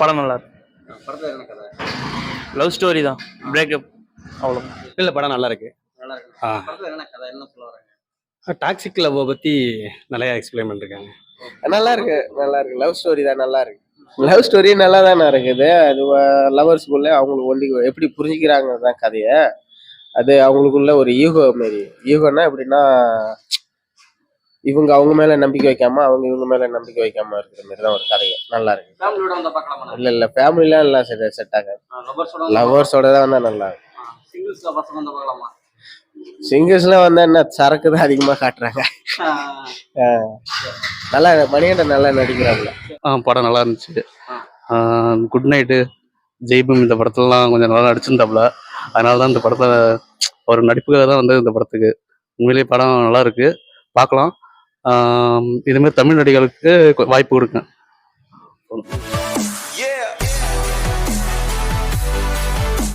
படம் நல்லா இருக்கு. படத்துல என்ன கதை? லவ் ஸ்டோரி தான். பிரேக்கப் அவ்வளோ இல்லை படம் நல்லா இருக்கு. நல்லா இருக்கு. ஆ. டாக்ஸிக் லவ்வை பற்றி நிறையா எக்ஸ்பிளைன் பண்ணிருக்காங்க. நல்லா இருக்கு நல்லா இருக்கு. லவ் ஸ்டோரி தான் நல்லா இருக்கு. லவ் ஸ்டோரி நல்லா தானே இருக்குது. அது லவர்ஸ்குள்ள அவங்களுக்கு ஒண்டி எப்படி புரிஞ்சுக்கிறாங்க தான் கதையை. அது அவங்களுக்குள்ள ஒரு ஈகோ மாரி. ஈகோன்னா எப்படின்னா இவங்க அவங்க மேல நம்பிக்கை வைக்காம அவங்க இவங்க மேல நம்பிக்கை வைக்காம இருக்கிற மாதிரி தான் ஒரு கதை நல்லா இருக்கு. ஃபேமிலியோட வந்தா பார்க்கலாமா இல்ல இல்ல ஃபேமிலிலாம் எல்லாம் செட் செட் ஆகாது. லவர்ஸோட தான் வந்தா நல்லா இருக்கும். சிங்கர்ஸ்லாம் வந்தா என்ன சரக்கு தான் அதிகமா காட்டுறாங்க. நல்லா மணிகண்டன் நல்லா நடிக்கிறாங்க ஆ படம் நல்லா இருந்துச்சு. குட் நைட்டு ஜெய்பம் இந்த படத்துலலாம் கொஞ்சம் நல்லா நடிச்சிருந்தாப்புல. அதனால தான் இந்த படத்தை ஒரு நடிப்புக்காக தான் வந்து இந்த படத்துக்கு. உண்மையிலேயே படம் நல்லா இருக்கு. பார்க்கலாம். இதுமாதிரி தமிழ் நடிகளுக்கு வாய்ப்பு கொடுங்க